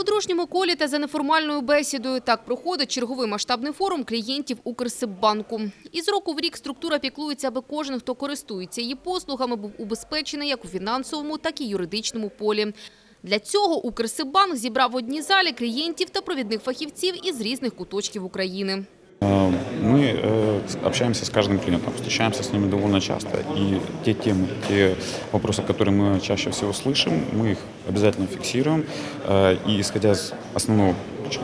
У дружньому колі та за неформальною бесідою так проходить черговий масштабний форум клієнтів Укрсиббанку. Із року в рік структура піклується, аби кожен, хто користується її послугами, був убезпечений як у фінансовому, так і юридичному полі. Для цього Укрсиббанк зібрав в одній залі клієнтів та провідних фахівців із різних куточків України. Э, Мы э, с- общаемся с каждым клиентом, встречаемся с ними довольно часто. И те темы, те вопросы, которые мы чаще всего слышим, мы их обязательно фиксируем. Э, И исходя из основного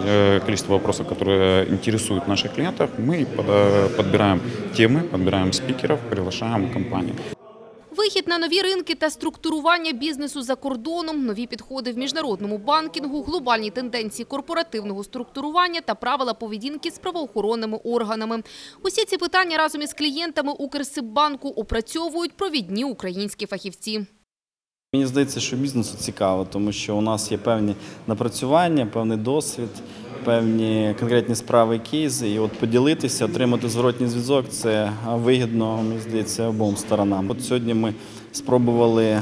э, количества вопросов, которые интересуют наших клиентов, мы под- э, подбираем темы, подбираем спикеров, приглашаем в компанию. Вихід на нові ринки та структурування бізнесу за кордоном, нові підходи в міжнародному банкінгу, глобальні тенденції корпоративного структурування та правила поведінки з правоохоронними органами. Усі ці питання разом із клієнтами Укрсиббанку опрацьовують провідні українські фахівці. Мені здається, що бізнесу цікаво, тому що у нас є певні напрацювання, певний досвід, певні конкретні справи, кейси. І от поділитися, отримати зворотній зв'язок це вигідно, мені здається, обом сторонам. От сьогодні ми спробували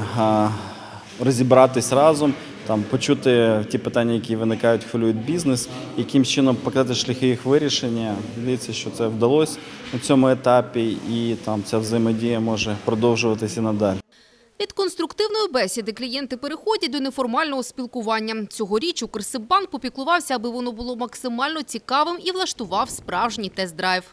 розібратись разом, там почути ті питання, які виникають, хвилюють бізнес, яким чином показати шляхи їх вирішення. Здається, що це вдалося на цьому етапі, і там ця взаємодія може продовжуватися надалі. Від конструктивної бесіди клієнти переходять до неформального спілкування. Цьогоріч Укрсиббанк попіклувався, аби воно було максимально цікавим і влаштував справжній тест-драйв.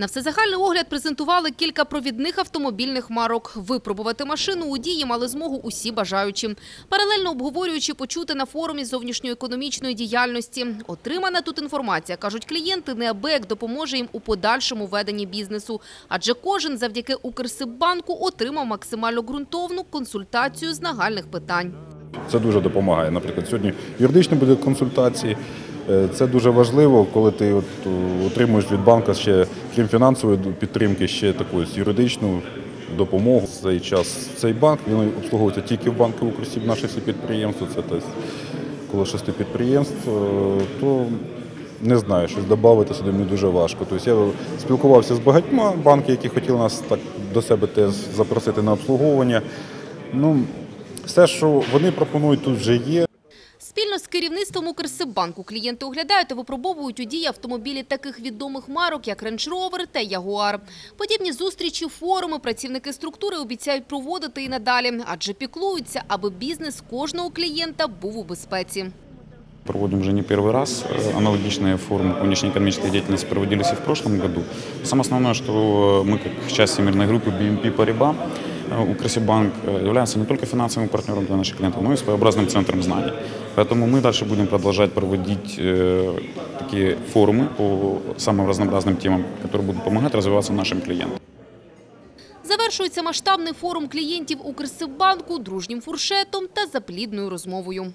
На всезагальний огляд презентували кілька провідних автомобільних марок. Випробувати машину у дії мали змогу усі бажаючі. Паралельно обговорюючи почути на форумі зовнішньоекономічної діяльності. Отримана тут інформація, кажуть клієнти, неабияк допоможе їм у подальшому веденні бізнесу. Адже кожен завдяки Укрсиббанку отримав максимально ґрунтовну консультацію з нагальних питань. Це дуже допомагає. Наприклад, сьогодні юридичні буде консультації. Е, Це дуже важливо, коли ти от е, отримуєш від банка ще крім фінансової підтримки, ще таку юридичну допомогу. Цей час цей банк він обслуговується тільки в банку Укрсіб, наші всі підприємства. Це коло шести підприємств. е, То не знаю, щось додати сюди мені дуже важко. Тобто я спілкувався з багатьма банками, які хотіли нас так до себе теж запросити на обслуговування. Ну, все, що вони пропонують, тут вже є Спільно з керівництвом Укрсиббанку клієнти оглядають та випробовують у дії автомобілі таких відомих марок, як Range Rover та Jaguar. Подібні зустрічі, форуми працівники структури обіцяють проводити і надалі, адже піклуються, аби бізнес кожного клієнта був у безпеці. Проводим уже не первый раз. Э, Аналогичные форумы внешнеэкономической деятельности проводились и в прошлом году. Самое основное, что мы, как часть всемирной группы BNP Paribas, э, Укрсибанк э, является не только финансовым партнером для наших клиентов, но и своеобразным центром знаний. Поэтому мы дальше будем продолжать проводить э, такие форумы по самым разнообразным темам, которые будут помогать развиваться нашим клиентам. Завершується масштабний форум клієнтів Укрсиббанку дружнім фуршетом та заплідною розмовою.